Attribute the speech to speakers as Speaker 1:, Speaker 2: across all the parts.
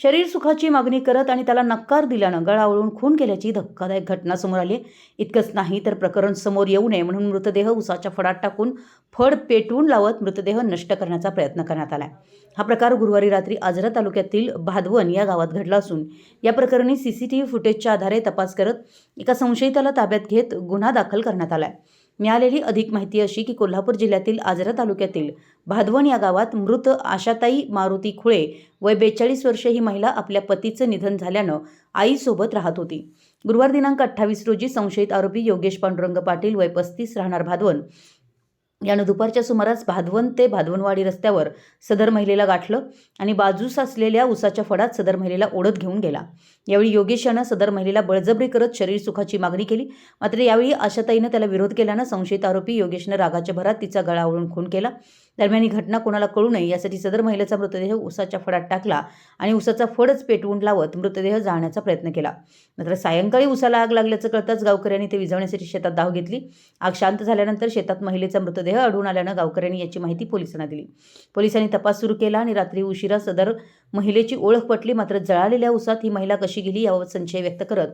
Speaker 1: शरीर सुखाची मागणी करत आणि त्याला नकार दिल्यानं गळावळून खून केल्याची धक्कादायक घटना समोर आली इतकंच नाही तर प्रकरण समोर येऊ नये म्हणून मृतदेह उसाच्या फडात टाकून फड पेटवून लावत मृतदेह नष्ट करण्याचा प्रयत्न करण्यात आला हा प्रकार गुरुवारी रात्री आजरा तालुक्यातील भादवन या गावात घडला असून या प्रकरणी सी सी टी व्ही फुटेजच्या आधारे तपास करत एका संशयिताला ताब्यात घेत गुन्हा दाखल करण्यात आला आहे मिळालेली अधिक माहिती अशी की कोल्हापूर जिल्ह्यातील आजरा तालुक्यातील भादवण या गावात मृत आशाताई मारुती खुळे वय बेचाळीस वर्ष ही महिला आपल्या पतीचं निधन झाल्यानं आईसोबत राहत होती. गुरुवार दिनांक अठ्ठावीस रोजी संशयित आरोपी योगेश पांडुरंग पाटील वय पस्तीस राहणार भादवण यानं दुपारच्या सुमारास भादवन ते भादवनवाडी रस्त्यावर सदर महिलेला गाठलं आणि बाजूस असलेल्या उसाच्या फडात सदर महिलेला ओढत घेऊन गेला. यावेळी योगेश यानं सदर महिलेला बळजबरी करत शरीर सुखाची मागणी केली. मात्र यावेळी आशाताईनं त्याला विरोध केल्यानं संशयित आरोपी योगेशनं रागाच्या भरात तिचा गळा ओळून खून केला. दरम्यान ही घटना कोणाला कळू नये यासाठी सदर महिलेचा मृतदेह उसाच्या फडात टाकला आणि उसाचा फडच पेटवून लावत मृतदेह जाळण्याचा प्रयत्न केला. मात्र सायंकाळी उसाला आग लागल्याचं कळताच गावकऱ्यांनी ते विझवण्यासाठी शेतात धाव घेतली. आग शांत झाल्यानंतर शेतात महिलेचा मृतदेह आढळून आल्यानं गावकऱ्यांनी याची माहिती पोलिसांना दिली. पोलिसांनी तपास सुरू केला आणि रात्री उशिरा सदर महिलेची ओळख पटली मात्र जळालेल्या उसात ही महिला कशी गेली याबाबत संशय व्यक्त करत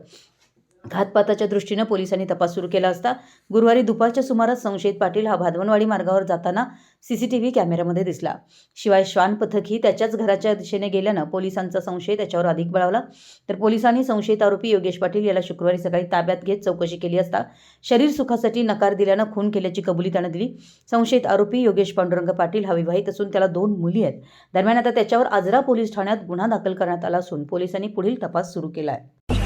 Speaker 1: घातपाताच्या दृष्टीनं पोलिसांनी तपास सुरू केला असता गुरुवारी दुपारच्या सुमारास संशयित पाटील हा भादवनवाडी मार्गावर जाताना सीसीटीव्ही कॅमेऱ्यामध्ये दिसला. शिवाय श्वान पथकही त्याच्याच घराच्या दिशेने गेल्यानं पोलिसांचा संशय त्याच्यावर अधिक बळावला. तर पोलिसांनी संशयित आरोपी योगेश पाटील याला शुक्रवारी सकाळी ताब्यात घेत चौकशी केली असता शरीर सुखासाठी नकार दिल्यानं खून केल्याची कबुली त्यानं दिली. संशयित आरोपी योगेश पांडुरंग पाटील हा विवाहित असून त्याला दोन मुली आहेत. दरम्यान आता त्याच्यावर आजरा पोलीस ठाण्यात गुन्हा दाखल करण्यात आला असून पोलिसांनी पुढील तपास सुरू केला आहे